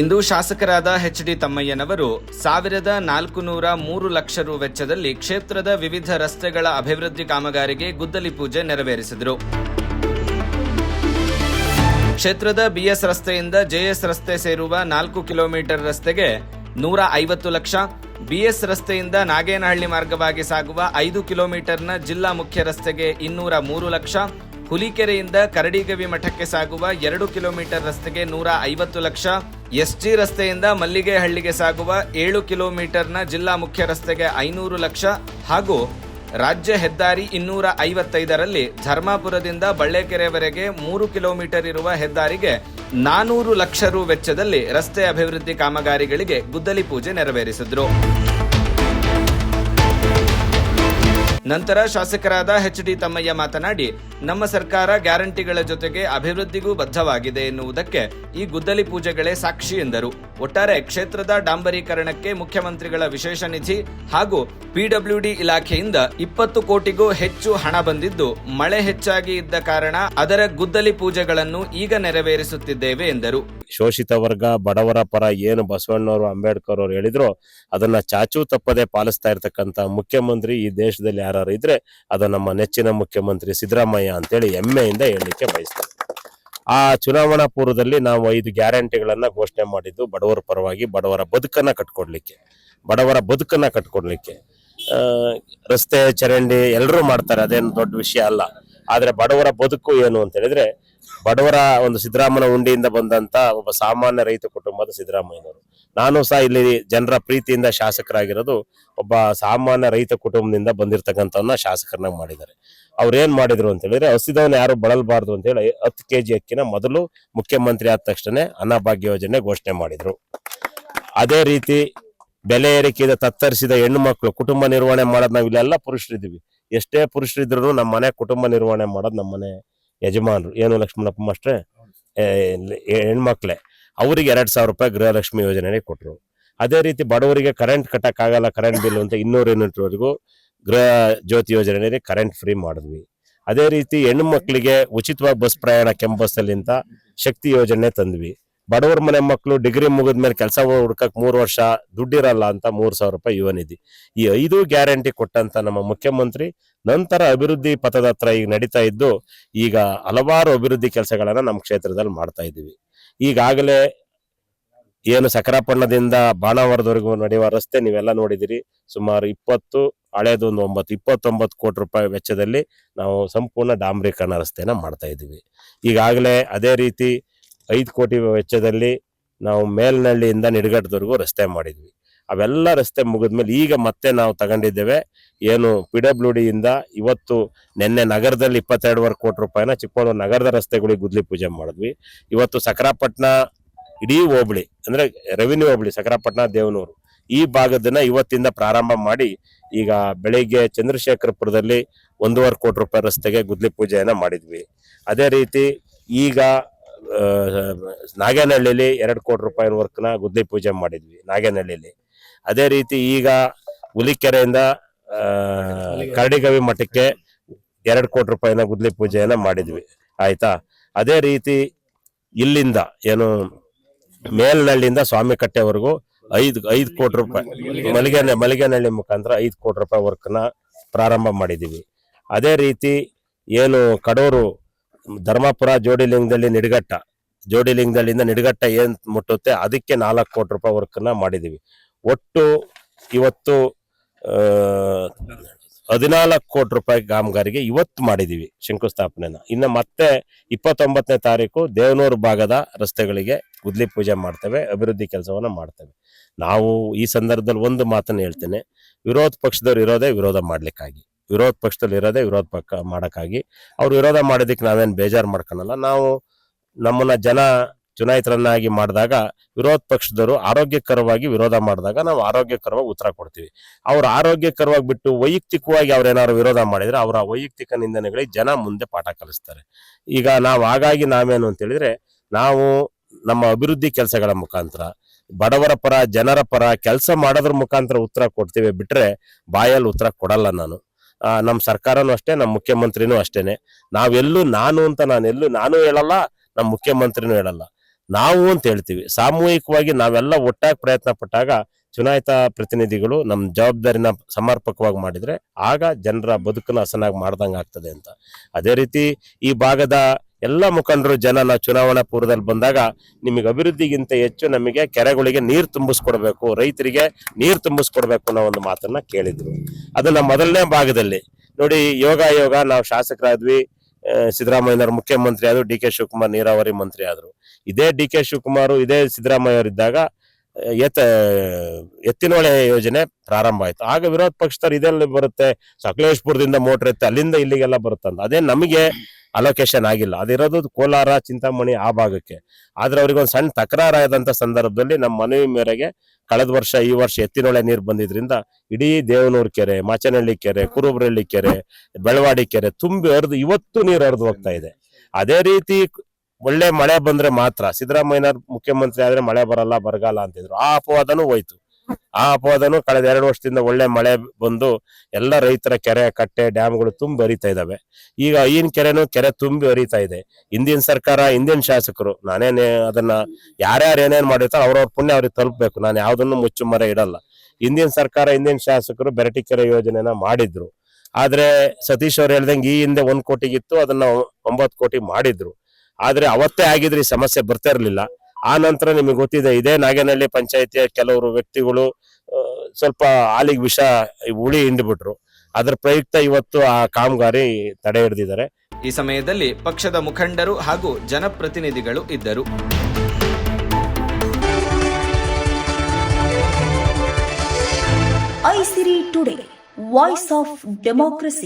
ಇಂದು ಶಾಸಕರಾದ H D ತಮ್ಮಯ್ಯನವರು ಸಾವಿರದ ನಾಲ್ಕು ನೂರ ಮೂರು ಲಕ್ಷ ರು ವೆಚ್ಚದಲ್ಲಿ ಕ್ಷೇತ್ರದ ವಿವಿಧ ರಸ್ತೆಗಳ ಅಭಿವೃದ್ಧಿ ಕಾಮಗಾರಿಗೆ ಗುದ್ದಲಿ ಪೂಜೆ ನೆರವೇರಿಸಿದರು. ಕ್ಷೇತ್ರದ ಬಿಎಸ್ ರಸ್ತೆಯಿಂದ ಜೆಎಸ್ ರಸ್ತೆ ಸೇರುವ ನಾಲ್ಕು ಕಿಲೋಮೀಟರ್ ರಸ್ತೆಗೆ ನೂರ ಐವತ್ತು ಲಕ್ಷ, ಬಿಎಸ್ ರಸ್ತೆಯಿಂದ ನಾಗೇನಹಳ್ಳಿ ಮಾರ್ಗವಾಗಿ ಸಾಗುವ ಐದು ಕಿಲೋಮೀಟರ್ನ ಜಿಲ್ಲಾ ಮುಖ್ಯ ರಸ್ತೆಗೆ ಇನ್ನೂರ ಮೂರು ಲಕ್ಷ ಹುಲಿಕೆರೆಯಿಂದ ಕರಡಿಗವಿ ಮಠಕ್ಕೆ ಸಾಗುವ ಎರಡು ಕಿಲೋಮೀಟರ್ ರಸ್ತೆಗೆ ನೂರ ಐವತ್ತು ಲಕ್ಷ. ಎಸ್ಜಿ ರಸ್ತೆಯಿಂದ ಮಲ್ಲಿಗೆಹಳ್ಳಿಗೆ ಸಾಗುವ ಏಳು ಕಿಲೋಮೀಟರ್ನ ಜಿಲ್ಲಾ ಮುಖ್ಯ ರಸ್ತೆಗೆ ಐನೂರು ಲಕ್ಷ. ಹಾಗೂ ರಾಜ್ಯ ಹೆದ್ದಾರಿ ಇನ್ನೂರ ಐವತ್ತೈದರಲ್ಲಿ ಧರ್ಮಾಪುರದಿಂದ ಬಳ್ಳೇಕೆರೆವರೆಗೆ ಮೂರು ಕಿಲೋಮೀಟರ್ ಇರುವ ಹೆದ್ದಾರಿಗೆ ನಾನೂರು ಲಕ್ಷ ರು ವೆಚ್ಚದಲ್ಲಿ ರಸ್ತೆ ಅಭಿವೃದ್ಧಿ ಕಾಮಗಾರಿಗಳಿಗೆ ಗುದ್ದಲಿ ಪೂಜೆ ನೆರವೇರಿಸಿದ್ರು. ನಂತರ ಶಾಸಕರಾದ ಎಚ್ ಡಿ ತಮ್ಮಯ್ಯ ಮಾತನಾಡಿ, ನಮ್ಮ ಸರ್ಕಾರ ಗ್ಯಾರಂಟಿಗಳ ಜೊತೆಗೆ ಅಭಿವೃದ್ಧಿಗೂ ಬದ್ಧವಾಗಿದೆ ಎನ್ನುವುದಕ್ಕೆ ಈ ಗುದ್ದಲಿ ಪೂಜೆಗಳೇ ಸಾಕ್ಷಿ ಎಂದರು. ಒಟ್ಟಾರೆ ಕ್ಷೇತ್ರದ ಡಾಂಬರೀಕರಣಕ್ಕೆ ಮುಖ್ಯಮಂತ್ರಿಗಳ ವಿಶೇಷ ನಿಧಿ ಹಾಗೂ ಪಿಡಬ್ಲ್ಯೂಡಿ ಇಲಾಖೆಯಿಂದ ಇಪ್ಪತ್ತು ಕೋಟಿಗೂ ಹೆಚ್ಚು ಹಣ ಬಂದಿದ್ದು, ಮಳೆ ಹೆಚ್ಚಾಗಿ ಇದ್ದ ಕಾರಣ ಅದರ ಗುದ್ದಲಿ ಪೂಜೆಗಳನ್ನು ಈಗ ನೆರವೇರಿಸುತ್ತಿದ್ದೇವೆ ಎಂದರು. ಶೋಷಿತ ವರ್ಗ, ಬಡವರ ಪರ ಏನು ಬಸವಣ್ಣವರು ಅಂಬೇಡ್ಕರ್ ಅವರು ಹೇಳಿದ್ರು, ಅದನ್ನ ಚಾಚೂ ತಪ್ಪದೆ ಪಾಲಿಸ್ತಾ ಇರ್ತಕ್ಕಂತ ಮುಖ್ಯಮಂತ್ರಿ ಈ ದೇಶದಲ್ಲಿ ಯಾರು ಇದ್ರೆ ಅದು ನಮ್ಮ ನೆಚ್ಚಿನ ಮುಖ್ಯಮಂತ್ರಿ ಸಿದ್ದರಾಮಯ್ಯ ಅಂತೇಳಿ ಹೆಮ್ಮೆಯಿಂದ ಹೇಳಲಿಕ್ಕೆ ಬಯಸ್ತಾರೆ ಆ ಚುನಾವಣಾ ಪೂರ್ವದಲ್ಲಿ ನಾವು ಐದು ಗ್ಯಾರಂಟಿಗಳನ್ನ ಘೋಷಣೆ ಮಾಡಿದ್ದು, ಬಡವರ ಪರವಾಗಿ ಬಡವರ ಬದುಕನ್ನ ಕಟ್ಕೊಡ್ಲಿಕ್ಕೆ, ಬಡವರ ಬದುಕನ್ನ ಕಟ್ಕೊಡ್ಲಿಕ್ಕೆ. ರಸ್ತೆ, ಚರಂಡಿ ಎಲ್ಲರೂ ಮಾಡ್ತಾರೆ, ಅದೇನು ದೊಡ್ಡ ವಿಷಯ ಅಲ್ಲ. ಆದ್ರೆ ಬಡವರ ಬದುಕು ಏನು ಅಂತ ಹೇಳಿದ್ರೆ ಬಡವರ ಒಂದು ಸಿದ್ದರಾಮನ ಉಂಡಿಯಿಂದ ಬಂದಂತ ಒಬ್ಬ ಸಾಮಾನ್ಯ ರೈತ ಕುಟುಂಬದ ಸಿದ್ದರಾಮಯ್ಯನವರು. ನಾನು ಸಹ ಇಲ್ಲಿ ಜನರ ಪ್ರೀತಿಯಿಂದ ಶಾಸಕರಾಗಿರೋದು ಒಬ್ಬ ಸಾಮಾನ್ಯ ರೈತ ಕುಟುಂಬದಿಂದ ಬಂದಿರತಕ್ಕಂಥವನ್ನ ಶಾಸಕರನ್ನಾಗಿ ಮಾಡಿದ್ದಾರೆ. ಅವ್ರು ಏನ್ ಮಾಡಿದ್ರು ಅಂತ ಹೇಳಿದ್ರೆ ಹಸಿದವನ್ನ ಯಾರು ಬಳಲ್ಬಾರ್ದು ಅಂತ ಹೇಳಿ ಹತ್ತು ಕೆ ಜಿ ಅಕ್ಕಿನ ಮೊದಲು ಮುಖ್ಯಮಂತ್ರಿ ಆದ ತಕ್ಷಣ ಅನ್ನಭಾಗ್ಯ ಯೋಜನೆ ಘೋಷಣೆ ಮಾಡಿದ್ರು. ಅದೇ ರೀತಿ ಬೆಲೆ ಏರಿಕೆಯಿಂದ ತತ್ತರಿಸಿದ ಹೆಣ್ಣು ಮಕ್ಕಳು ಕುಟುಂಬ ನಿರ್ವಹಣೆ ಮಾಡೋದು ನಾವು ಇಲ್ಲೆಲ್ಲ ಪುರುಷರಿದ್ದೀವಿ. ಎಷ್ಟೇ ಪುರುಷರಿದ್ರು ನಮ್ಮ ಮನೆ ಕುಟುಂಬ ನಿರ್ವಹಣೆ ಮಾಡೋದು ನಮ್ಮ ಮನೆ ಯಜಮಾನ್ರು. ಏನು ಲಕ್ಷ್ಮಣಪ್ಪ ಮಾಸ್ಟ್ರೆ ಹೆಣ್ಮಕ್ಳೆ. ಅವ್ರಿಗೆ ಎರಡ್ ಸಾವಿರ ರೂಪಾಯಿ ಗೃಹಲಕ್ಷ್ಮಿ ಯೋಜನೆ ಕೊಟ್ಟರು ಅದೇ ರೀತಿ ಬಡವರಿಗೆ ಕರೆಂಟ್ ಕಟ್ಟಕ್ ಆಗಲ್ಲ ಕರೆಂಟ್ ಬಿಲ್ ಅಂತ ಇನ್ನೂರು ಯೂನಿಟ್ವರೆಗೂ ಗೃಹ ಜ್ಯೋತಿ ಯೋಜನೆಯಲ್ಲಿ ಕರೆಂಟ್ ಫ್ರೀ ಮಾಡಿದ್ವಿ. ಅದೇ ರೀತಿ ಹೆಣ್ಣು ಮಕ್ಕಳಿಗೆ ಉಚಿತವಾಗಿ ಬಸ್ ಪ್ರಯಾಣ ಕೆಂಪು ಬಸ್ಸಲ್ಲಿಂತ ಶಕ್ತಿ ಯೋಜನೆ ತಂದ್ವಿ. ಬಡವರ ಮನೆ ಮಕ್ಕಳು ಡಿಗ್ರಿ ಮುಗಿದ ಮೇಲೆ ಕೆಲಸ ಹುಡ್ಕಕ್ ಮೂರು ವರ್ಷ ದುಡ್ಡಿರಲ್ಲ ಅಂತ ಮೂರ್ ಸಾವಿರ ರೂಪಾಯಿ ಯುವ ನಿಧಿ. ಈ ಐದು ಗ್ಯಾರಂಟಿ ಕೊಟ್ಟಂತ ನಮ್ಮ ಮುಖ್ಯಮಂತ್ರಿ ನಂತರ ಅಭಿವೃದ್ಧಿ ಪಥದ ಹತ್ರ ಈಗ ನಡೀತಾ ಇದ್ದು, ಈಗ ಹಲವಾರು ಅಭಿವೃದ್ಧಿ ಕೆಲಸಗಳನ್ನ ನಮ್ಮ ಕ್ಷೇತ್ರದಲ್ಲಿ ಮಾಡ್ತಾ ಇದ್ದೀವಿ. ಈಗಾಗಲೇ ಏನು ಸಕರಾಪಣ್ಣದಿಂದ ಬಾಣಾವರದವರೆಗೂ ನಡೆಯುವ ರಸ್ತೆ ನೀವೆಲ್ಲ ನೋಡಿದಿರಿ. ಸುಮಾರು ಇಪ್ಪತ್ತು ಹಳೇದೊಂದು ಒಂಬತ್ತು, ಇಪ್ಪತ್ತೊಂಬತ್ತು ಕೋಟಿ ರೂಪಾಯಿ ವೆಚ್ಚದಲ್ಲಿ ನಾವು ಸಂಪೂರ್ಣ ಡಾಂಬರೀಕರಣ ರಸ್ತೆನ ಮಾಡ್ತಾ ಇದ್ದೀವಿ. ಈಗಾಗಲೇ ಅದೇ ರೀತಿ ಐದು ಕೋಟಿ ವೆಚ್ಚದಲ್ಲಿ ನಾವು ಮೇಲ್ನಳ್ಳಿಯಿಂದ ನಿಡಗಟ್ಟದವರೆಗೂ ರಸ್ತೆ ಮಾಡಿದ್ವಿ. ಅವೆಲ್ಲ ರಸ್ತೆ ಮುಗಿದ್ಮೇಲೆ ಈಗ ಮತ್ತೆ ನಾವು ತಗೊಂಡಿದ್ದೇವೆ. ಏನು ಪಿ ಡಬ್ಲ್ಯೂ ಡಿಯಿಂದ ಇವತ್ತು ನಿನ್ನೆ ನಗರದಲ್ಲಿ ಇಪ್ಪತ್ತೆರಡುವರೆ ಕೋಟಿ ರೂಪಾಯಿನ ಚಿಕ್ಕಮಗಳೂರು ನಗರದ ರಸ್ತೆಗಳಿಗೆ ಗುದ್ಲಿ ಪೂಜೆ ಮಾಡಿದ್ವಿ. ಇವತ್ತು ಸಕರಾಪಟ್ಟಣ ಇಡೀ ಹೋಬಳಿ, ಅಂದರೆ ರೆವಿನ್ಯೂ ಹೋಬಳಿ, ಸಕರಾಪಟ್ಟಣ, ದೇವನೂರು ಈ ಭಾಗದನ್ನ ಇವತ್ತಿಂದ ಪ್ರಾರಂಭ ಮಾಡಿ ಈಗ ಬೆಳಿಗ್ಗೆ ಚಂದ್ರಶೇಖರಪುರದಲ್ಲಿ ಒಂದೂವರೆ ಕೋಟಿ ರೂಪಾಯಿ ರಸ್ತೆಗೆ ಗುದ್ಲಿ ಪೂಜೆಯನ್ನು ಮಾಡಿದ್ವಿ. ಅದೇ ರೀತಿ ಈಗ ನಾಗೇನಹಳ್ಳಿಲಿ ಎರಡು ಕೋಟಿ ರೂಪಾಯಿ ವರ್ಕ್ನ ಗುದ್ಲಿ ಪೂಜೆ ಮಾಡಿದ್ವಿ, ನಾಗೇನಹಳ್ಳಿಲಿ. ಅದೇ ರೀತಿ ಈಗ ಹುಲಿಕೆರೆಯಿಂದ ಕರಡಿಗವಿ ಮಠಕ್ಕೆ ಎರಡು ಕೋಟಿ ರೂಪಾಯಿನ ಗುದ್ಲಿ ಪೂಜೆಯನ್ನ ಮಾಡಿದ್ವಿ, ಆಯ್ತಾ? ಅದೇ ರೀತಿ ಇಲ್ಲಿಂದ ಏನು ಮೇಲ್ನಳ್ಳಿಯಿಂದ ಸ್ವಾಮಿ ಕಟ್ಟೆವರೆಗೂ ಐದು ಐದು ಕೋಟಿ ರೂಪಾಯಿ ಮಲಿಗೆ ಮಲಿಗೆನಹಳ್ಳಿ ಮುಖಾಂತರ ಐದು ಕೋಟಿ ರೂಪಾಯಿ ವರ್ಕ್ನ ಪ್ರಾರಂಭ ಮಾಡಿದ್ದೀವಿ. ಅದೇ ರೀತಿ ಏನು ಕಡೂರು ಧರ್ಮಾಪುರ ಜೋಡಿಲಿಂಗದಲ್ಲಿ ನಿಡಗಟ್ಟ. ಜೋಡಿಲಿಂಗದಲ್ಲಿಂದ ನಿಡಗಟ್ಟ ಏನ್ ಮುಟ್ಟುತ್ತೆ ಅದಕ್ಕೆ ನಾಲ್ಕು ಕೋಟಿ ರೂಪಾಯಿ ವರ್ಕ್ನ ಮಾಡಿದೀವಿ. ಒಟ್ಟು ಇವತ್ತು ಹದಿನಾಲ್ಕು ಕೋಟಿ ರೂಪಾಯಿ ಕಾಮಗಾರಿಗೆ ಇವತ್ತು ಮಾಡಿದೀವಿ ಶಂಕುಸ್ಥಾಪನೆನ. ಇನ್ನು ಮತ್ತೆ ಇಪ್ಪತ್ತೊಂಬತ್ತನೇ ತಾರೀಕು ದೇವನೂರು ಭಾಗದ ರಸ್ತೆಗಳಿಗೆ ಗುದ್ಲಿ ಪೂಜೆ ಮಾಡ್ತೇವೆ, ಅಭಿವೃದ್ಧಿ ಕೆಲಸವನ್ನ ಮಾಡ್ತೇವೆ. ನಾವು ಈ ಸಂದರ್ಭದಲ್ಲಿ ಒಂದು ಮಾತನ್ನು ಹೇಳ್ತೇನೆ, ವಿರೋಧ ಪಕ್ಷದವ್ರು ಇರೋದೇ ವಿರೋಧ ಮಾಡ್ಲಿಕ್ಕಾಗಿ. ವಿರೋಧ ಪಕ್ಷದಲ್ಲಿ ಇರೋದೇ ವಿರೋಧ ಪಕ್ಕ ಮಾಡೋಕ್ಕಾಗಿ. ಅವ್ರು ವಿರೋಧ ಮಾಡೋದಕ್ಕೆ ನಾವೇನು ಬೇಜಾರು ಮಾಡ್ಕೊಳಲ್ಲ. ನಾವು ನಮ್ಮನ್ನ ಜನ ಚುನಾಯಿತರನ್ನಾಗಿ ಮಾಡಿದಾಗ, ವಿರೋಧ ಪಕ್ಷದವರು ಆರೋಗ್ಯಕರವಾಗಿ ವಿರೋಧ ಮಾಡಿದಾಗ ನಾವು ಆರೋಗ್ಯಕರವಾಗಿ ಉತ್ತರ ಕೊಡ್ತೀವಿ. ಅವ್ರು ಆರೋಗ್ಯಕರವಾಗಿ ಬಿಟ್ಟು ವೈಯಕ್ತಿಕವಾಗಿ ಅವ್ರೇನಾದ್ರು ವಿರೋಧ ಮಾಡಿದರೆ ಅವರ ವೈಯಕ್ತಿಕ ನಿಂದನೆಗಳಿಗೆ ಜನ ಮುಂದೆ ಪಾಠ ಕಲಿಸ್ತಾರೆ. ಈಗ ನಾವು ಹಾಗಾಗಿ ನಾವೇನು ಅಂತೇಳಿದರೆ ನಾವು ನಮ್ಮ ಅಭಿವೃದ್ಧಿ ಕೆಲಸಗಳ ಮುಖಾಂತರ, ಬಡವರ ಪರ, ಜನರ ಪರ ಕೆಲಸ ಮಾಡೋದ್ರ ಮುಖಾಂತರ ಉತ್ತರ ಕೊಡ್ತೀವಿ ಬಿಟ್ಟರೆ ಬಾಯಲ್ಲಿ ಉತ್ತರ ಕೊಡಲ್ಲ ನಾನು. ನಮ್ಮ ಸರ್ಕಾರನೂ ಅಷ್ಟೇ ನಮ್ಮ ಮುಖ್ಯಮಂತ್ರಿನೂ ಅಷ್ಟೇನೆ. ನಾವೆಲ್ಲೂ ನಾನು ಅಂತ ನಾನು ಎಲ್ಲೂ ನಾನು ಹೇಳಲ್ಲ ನಮ್ಮ ಮುಖ್ಯಮಂತ್ರಿನೂ ಹೇಳಲ್ಲ. ನಾವು ಅಂತ ಹೇಳ್ತೀವಿ. ಸಾಮೂಹಿಕವಾಗಿ ನಾವೆಲ್ಲ ಒಟ್ಟಾಗಿ ಪ್ರಯತ್ನ ಪಟ್ಟಾಗ ಚುನಾಯಿತ ಪ್ರತಿನಿಧಿಗಳು ನಮ್ಮ ಜವಾಬ್ದಾರಿನ ಸಮರ್ಪಕವಾಗಿ ಮಾಡಿದರೆ ಆಗ ಜನರ ಬದುಕನ್ನು ಹಸನಾಗಿ ಮಾಡ್ದಂಗೆ ಆಗ್ತದೆ ಅಂತ. ಅದೇ ರೀತಿ ಈ ಭಾಗದ ಎಲ್ಲ ಮುಖಂಡರು ಜನ ನಾವು ಚುನಾವಣಾ ಪೂರ್ವದಲ್ಲಿ ಬಂದಾಗ ನಿಮಗೆ ಅಭಿವೃದ್ಧಿಗಿಂತ ಹೆಚ್ಚು ನಮಗೆ ಕೆರೆಗಳಿಗೆ ನೀರು ತುಂಬಿಸ್ಕೊಡ್ಬೇಕು ರೈತರಿಗೆ ನೀರು ತುಂಬಿಸ್ಕೊಡ್ಬೇಕು ಅನ್ನೋ ಒಂದು ಮಾತನ್ನ ಕೇಳಿದ್ರು. ಅದು ಮೊದಲನೇ ಭಾಗದಲ್ಲಿ ನೋಡಿ ಯೋಗ ಯೋಗ ನಾವು ಶಾಸಕರಾದ್ವಿ ಸಿದ್ದರಾಮಯ್ಯನವರು ಮುಖ್ಯಮಂತ್ರಿ ಆದ್ರು ಡಿ ಕೆ ಶಿವಕುಮಾರ್ ನೀರಾವರಿ ಮಂತ್ರಿ ಆದ್ರು. ಇದೇ ಡಿ ಕೆ ಶಿವಕುಮಾರ್ ಇದೇ ಸಿದ್ದರಾಮಯ್ಯ ಅವರಿದ್ದಾಗ ಆ, ಎತ್ತ ಎತ್ತಿನೊಳೆ ಯೋಜನೆ ಪ್ರಾರಂಭ ಆಯ್ತು. ಆಗ ವಿರೋಧ ಪಕ್ಷದವ್ರು ಇದೆಲ್ಲ ಬರುತ್ತೆ ಸಕಲೇಶ್ಪುರದಿಂದ ಮೋಟರ್ ಎತ್ತೆ ಅಲ್ಲಿಂದ ಇಲ್ಲಿಗೆಲ್ಲ ಬರುತ್ತಂತ. ಅದೇ ನಮಗೆ ಅಲೋಕೇಶನ್ ಆಗಿಲ್ಲ. ಅದಿರೋದು ಕೋಲಾರ, ಚಿಂತಾಮಣಿ ಆ ಭಾಗಕ್ಕೆ. ಆದ್ರೆ ಅವ್ರಿಗೆ ಒಂದು ಸಣ್ಣ ತಕರಾರಾದಂಥ ಸಂದರ್ಭದಲ್ಲಿ ನಮ್ಮ ಮನವಿ ಮೇರೆಗೆ ಕಳೆದ ವರ್ಷ ಈ ವರ್ಷ ಎತ್ತಿನೊಳೆ ನೀರು ಬಂದಿದ್ರಿಂದ ಇಡೀ ದೇವನೂರು ಕೆರೆ, ಮಾಚನಹಳ್ಳಿ ಕೆರೆ ಕುರುಬ್ರಹಳ್ಳಿ ಕೆರೆ, ಬೆಳವಾಡಿ ಕೆರೆ ತುಂಬಿ ಹರಿದು ಇವತ್ತು ನೀರು ಹರಿದು ಹೋಗ್ತಾ ಇದೆ. ಅದೇ ರೀತಿ ಒಳ್ಳೆ ಮಳೆ ಬಂದ್ರೆ ಮಾತ್ರ, ಸಿದ್ದರಾಮಯ್ಯನವ್ರು ಮುಖ್ಯಮಂತ್ರಿ ಆದ್ರೆ ಮಳೆ ಬರಲ್ಲ, ಬರಗಾಲ ಅಂತಿದ್ರು. ಆ ಅಪವಾದನೂ ಹೋಯ್ತು. ಆ ಅಪವಾದನು ಕಳೆದ ಎರಡು ವರ್ಷದಿಂದ ಒಳ್ಳೆ ಮಳೆ ಬಂದು ಎಲ್ಲ ರೈತರ ಕೆರೆ, ಕಟ್ಟೆ, ಡ್ಯಾಮ್ಗಳು ತುಂಬಿ ಹರಿತಾ ಇದ್ದಾವೆ ಈಗ ಈಗಿನ ಕೆರೆನೂ ಕೆರೆ ತುಂಬಿ ಹರಿತಾ ಇದೆ. ಹಿಂದಿನ ಸರ್ಕಾರ, ಹಿಂದಿನ ಶಾಸಕರು, ನಾನೇನೇ ಅದನ್ನ ಯಾರ್ಯಾರು ಏನೇನ್ ಮಾಡಿರ್ತಾರೋ ಅವ್ರವ್ರ ಪುಣ್ಯ ಅವ್ರಿಗೆ ತಲುಪಬೇಕು. ನಾನು ಯಾವ್ದನ್ನು ಮುಚ್ಚು ಮರ ಇಡಲ್ಲ. ಹಿಂದಿನ ಸರ್ಕಾರ, ಹಿಂದಿನ ಶಾಸಕರು ಬೆರಟಿಕೆರೆ ಯೋಜನೆನ ಮಾಡಿದ್ರು. ಆದ್ರೆ ಸತೀಶ್ ಅವ್ರು ಹೇಳ್ದಂಗೆ ಈ ಹಿಂದೆ ಒಂದ್ ಕೋಟಿಗಿತ್ತು, ಅದನ್ನ ಒಂಬತ್ತು ಕೋಟಿ ಮಾಡಿದ್ರು. ಆದ್ರೆ ಅವತ್ತೇ ಆಗಿದ್ರೆ ಈ ಸಮಸ್ಯೆ ಬರ್ತಾ ಇರ್ಲಿಲ್ಲ. ಆ ನಂತರ ನಿಮಗೆ ಗೊತ್ತಿದೆ ಇದೇ ನಾಗೇನಹಳ್ಳಿ ಪಂಚಾಯತಿಯ ಕೆಲವರು ವ್ಯಕ್ತಿಗಳು ಸ್ವಲ್ಪ ಹಾಲಿಗೆ ವಿಷ ಉಳಿ ಹಿಂಡ್ಬಿಟ್ರು. ಅದರ ಪ್ರಯುಕ್ತ ಇವತ್ತು ಆ ಕಾಮಗಾರಿ ತಡೆ ಹಿಡಿದಿದ್ದಾರೆ. ಈ ಸಮಯದಲ್ಲಿ ಪಕ್ಷದ ಮುಖಂಡರು ಹಾಗೂ ಜನಪ್ರತಿನಿಧಿಗಳು ಇದ್ದರು. Aisiri today voice of democracy.